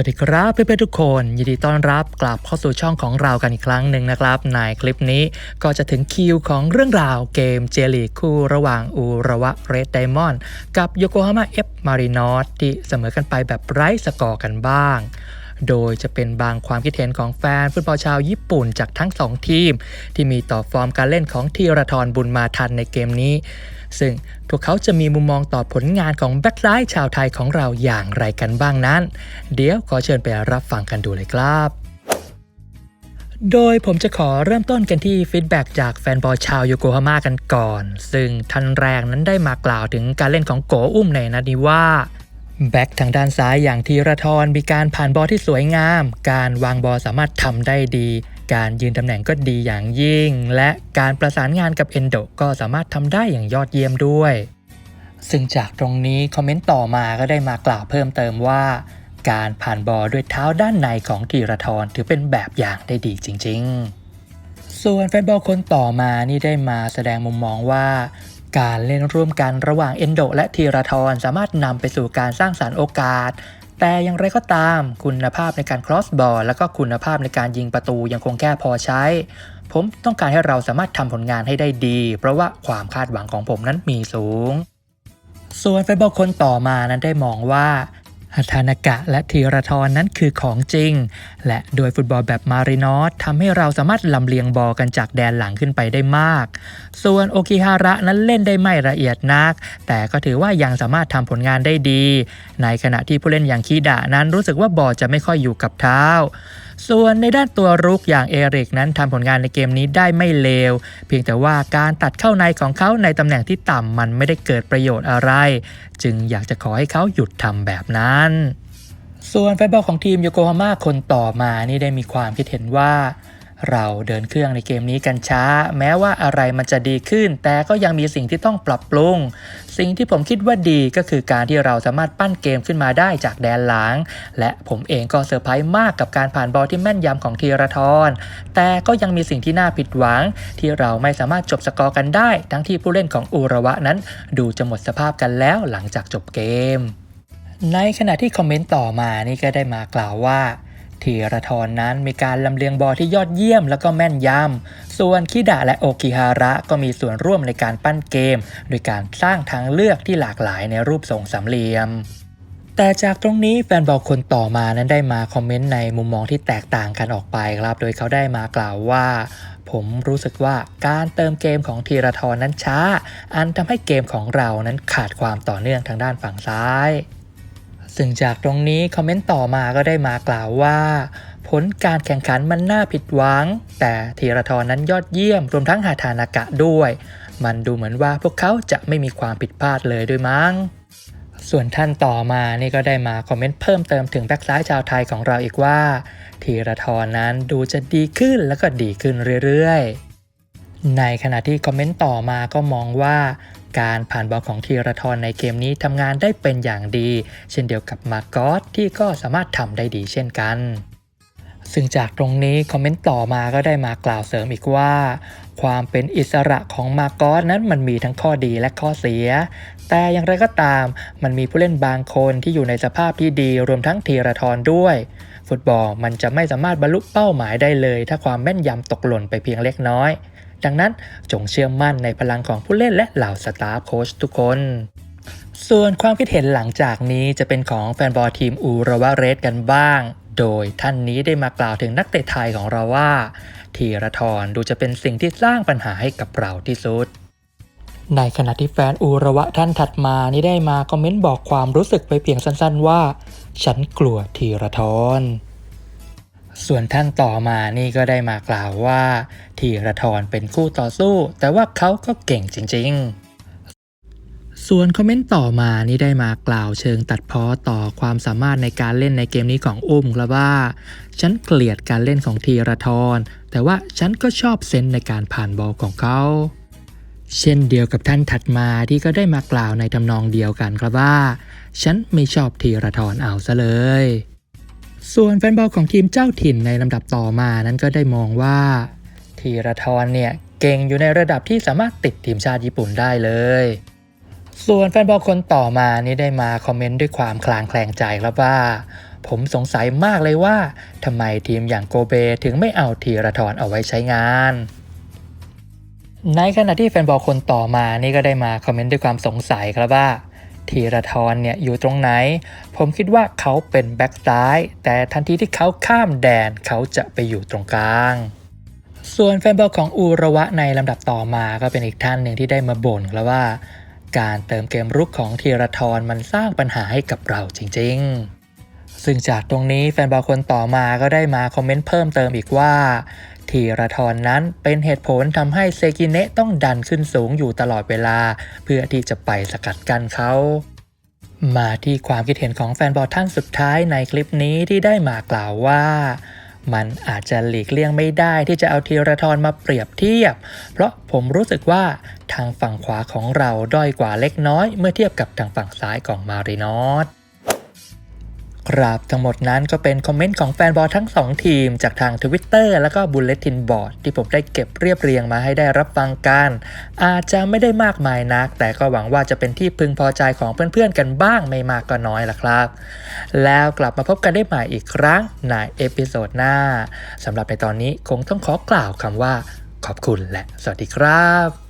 วัสดีครับเพื่อนๆทุกคน ยินดีต้อนรับกลับเข้าสู่ช่องของเรากันอีกครั้งหนึ่งนะครับ ในคลิปนี้ก็จะถึงคิวของเรื่องราวเกมเจลีคู่ระหว่างอูระวะเรดไดมอนด์กับโยโกฮาม่าเอฟมารินอสที่เสมอกันไปแบบไร้สกอร์กันบ้าง โดยจะเป็นบางความคิดเห็นของแฟนฟุตบอลชาวญี่ปุ่นจากทั้ง 2 ทีม ที่มีต่อฟอร์มการเล่นของทีรทรบุญมาทันในเกมนี้ ซึ่งพวกเขาจะมีมุมมองต่อผลงานของแบ็คไลท์ชาวไทยของเราอย่างไรกันบ้างนั้น เดี๋ยวขอเชิญไปรับฟังกันดูเลยครับโดยผมจะขอเริ่มต้นกันที่ฟีดแบ็กจากแฟนบอลชาวโยโกฮาม่ากันก่อน ซึ่งท่านแรกนั้นได้มากล่าวถึงการเล่นของโกอุ้มในนัดนี้ว่า แบ็กทางด้านซ้ายอย่างทีรทรมีการผ่านบอลที่สวยงาม การวางบอลสามารถทำได้ดี การยืนตำแหน่งก็ดีอย่างยิ่ง และการประสานงานกับเอนโดก็สามารถทำได้อย่างยอดเยี่ยมด้วย ซึ่งจากตรงนี้คอมเมนต์ต่อมาก็ได้มากล่าวเพิ่มเติมว่า การผ่านบอลด้วยเท้าด้านในของทีรทรถือเป็นแบบอย่างได้ดีจริง ๆ ส่วนแฟนบอลคนต่อมานี่ได้มาแสดงมุมมองว่า การเล่นร่วมกันระหว่างเอนโดและทีรทรสามารถนำไปสู่การสร้างสารรค์โอกาส แต่อย่างไรก็ตาม คุณภาพในการครอสบอลและก็คุณภาพในการยิงประตูยังคงแก้พอใช้ ผมต้องการให้เราสามารถทำผลงานให้ได้ดี เพราะว่าความคาดหวังของผมนั้นมีสูง ส่วนแฟนบอลคนต่อมานั้นได้มองว่า ฮัทานากะและธีรทรนั้นคือของจริง และโดยฟุตบอลแบบมารินอสทำให้เราสามารถลำเลียงบอลกันจากแดนหลังขึ้นไปได้มาก ส่วนโอกิฮาระนั้นเล่นได้ไม่ละเอียดนัก แต่ก็ถือว่ายังสามารถทำผลงานได้ดี ในขณะที่ผู้เล่นอย่างคีดะนั้นรู้สึกว่าบอลจะไม่ค่อยอยู่กับเท้า ส่วนในด้านตัวรุกอย่างเอริกนั้นทำผลงานในเกมนี้ได้ไม่เลว เพียงแต่ว่าการตัดเข้าในของเขาในตำแหน่งที่ต่ำมันไม่ได้เกิดประโยชน์อะไร จึงอยากจะขอให้เขาหยุดทำแบบนั้น ส่วนแฟนบอลของทีมโยโกฮาม่าคนต่อมานี่ได้มีความคิดเห็นว่า เราเดินเครื่องในเกมนี้กันช้า แม้ว่าอะไรมันจะดีขึ้น แต่ก็ยังมีสิ่งที่ต้องปรับปรุง สิ่งที่ผมคิดว่าดีก็คือการที่เราสามารถปั้นเกมขึ้นมาได้จากแดนหลัง และผมเองก็เซอร์ไพรส์มากกับการผ่านบอลที่แม่นยำของทีรทรแต่ก็ยังมีสิ่งที่น่าผิดหวัง ที่เราไม่สามารถจบสกอร์กันได้ ทั้งที่ผู้เล่นของอุระวะนั้น ดูจะหมดสภาพกันแล้วหลังจากจบเกม ในขณะที่คอมเมนต์ต่อมานี่ก็ได้มากล่าวว่า ทีรทรนั้นมีการลำเลียงบอลที่ยอดเยี่ยมแล้วก็แม่นยำ ส่วนคิดะและโอกิฮาระก็มีส่วนร่วมในการปั้นเกม โดยการสร้างทางเลือกที่หลากหลายในรูปทรงสามเหลี่ยม แต่จากตรงนี้แฟนบอลคนต่อมานั้นได้มาคอมเมนต์ในมุมมองที่แตกต่างกันออกไปครับ โดยเขาได้มากล่าวว่าผมรู้สึกว่าการเติมเกมของทีรทรนั้นช้า อันทำให้เกมของเรานั้นขาดความต่อเนื่องทางด้านฝั่งซ้าย ซึ่งจากตรงนี้คอมเมนต์ต่อมาก็ได้มากล่าวว่า ผลการแข่งขันมันน่าผิดหวัง แต่ธีรทรนั้นยอดเยี่ยมรวมทั้งหาทานากะด้วย มันดูเหมือนว่าพวกเขาจะไม่มีความผิดพลาดเลยด้วยมั้งส่วนท่านต่อมานี่ก็ได้มาคอมเมนต์เพิ่มเติมถึงแบ็คซ้ายชาวไทยของเราอีกว่าธีรทรนั้นดูจะดีขึ้นแล้วก็ดีขึ้นเรื่อยๆ ในขณะที่คอมเมนต์ต่อมาก็มองว่า การผ่านบอลของธีรทรในเกมนี้ทำงานได้เป็นอย่างดี เช่นเดียวกับมาร์กอสที่ก็สามารถทำได้ดีเช่นกัน ซึ่งจากตรงนี้คอมเมนต์ต่อมาก็ได้มากล่าวเสริมอีกว่า ความเป็นอิสระของมาร์กอสนั้นมันมีทั้งข้อดีและข้อเสีย แต่อย่างไรก็ตาม มันมีผู้เล่นบางคนที่อยู่ในสภาพที่ดีรวมทั้งธีรทรด้วยฟุตบอลมันจะไม่สามารถบรรลุเป้าหมายได้เลย ถ้าความแม่นยำตกหล่นไปเพียงเล็กน้อย ดังนั้นจงเชื่อมั่นในพลังของผู้เล่นและเหล่าสตาฟโค้ชทุกคน ส่วนความคิดเห็นหลังจากนี้จะเป็นของแฟนบอลทีมอูราวาเรสกันบ้าง โดยท่านนี้ได้มากล่าวถึงนักเตะไทยของเราว่าทีระทรดูจะเป็นสิ่งที่สร้างปัญหาให้กับเราที่สุดในขณะที่แฟนอูระวะท่านถัดมานี่ได้มาคอมเมนต์บอกความรู้สึกไปเพียงสั้นๆว่า ฉันกลัวทีระทร ส่วนท่านต่อมานี่ก็ได้มากล่าวว่าทีรทรเป็นคู่ต่อสู้ แต่ว่าเขาก็เก่งจริง ๆ ส่วนคอมเมนต์ต่อมานี่ได้มากล่าวเชิงตัดพ้อต่อความสามารถในการเล่นในเกมนี้ของอุ้มครับว่า ฉันเกลียดการเล่นของทีรทรแต่ว่าฉันก็ชอบเซนในการผ่านบอลของเขาเช่นเดียวกับท่านถัดมาที่ก็ได้มากล่าวในทำนองเดียวกันครับว่า ฉันไม่ชอบทีรทรเอาซะเลย ส่วนแฟนบอลของทีมเจ้าถิ่นในลำดับต่อมานั้นก็ได้มองว่าทีรทรเนี่ยเก่งอยู่ในระดับที่สามารถติดทีมชาติญี่ปุ่นได้เลย ส่วนแฟนบอลคนต่อมานี่ได้มาคอมเมนต์ด้วยความคลางแคลงใจครับว่า ผมสงสัยมากเลยว่าทำไมทีมอย่างโกเบถึงไม่เอาทีระทรเอาไว้ใช้งานในขณะที่แฟนบอลคนต่อมานี่ก็ได้มาคอมเมนต์ด้วยความสงสัยครับว่า ทีรทรเนี่ยอยู่ตรงไหน ผมคิดว่าเขาเป็นแบ็กซ้าย แต่ทันทีที่เขาข้ามแดนเขาจะไปอยู่ตรงกลางส่วนแฟนบอลของอูระวะในลำดับต่อมาก็เป็นอีกท่านหนึ่งที่ได้มาบ่นครับว่า การเติมเกมรุกของทีรทรมันสร้างปัญหาให้กับเราจริงๆ ซึ่งจากตรงนี้แฟนบอลคนต่อมาก็ได้มาคอมเมนต์เพิ่มเติมอีกว่า ทีระทรนนั้นเป็นเหตุผลทำให้เซกิเนะต้องดันขึ้นสูงอยู่ตลอดเวลา เพื่อที่จะไปสกัดกั้นเขามาที่ความคิดเห็นของแฟนบอลท่านสุดท้ายในคลิปนี้ที่ได้มากล่าวว่า มันอาจจะหลีกเลี่ยงไม่ได้ที่จะเอาทีระทรมาเปรียบเทียบ เพราะผมรู้สึกว่าทางฝั่งขวาของเราด้อยกว่าเล็กน้อย เมื่อเทียบกับทางฝั่งซ้ายของมารินอส ครับ ทั้งหมดนั้นก็เป็นคอมเมนต์ของแฟนบอลทั้ง 2 ทีม จากทาง Twitter แล้วก็บุลเลตินบอร์ดที่ผมได้เก็บเรียบเรียงมาให้ได้รับฟังกัน อาจจะไม่ได้มากมายนัก แต่ก็หวังว่าจะเป็นที่พึงพอใจของเพื่อนๆกันบ้างไม่มากก็น้อยล่ะครับ แล้วกลับมาพบกันได้ใหม่อีกครั้งในเอพิโซดหน้าสำหรับในตอนนี้คงต้องขอกล่าวคำว่า ขอบคุณและ สวัสดีครับ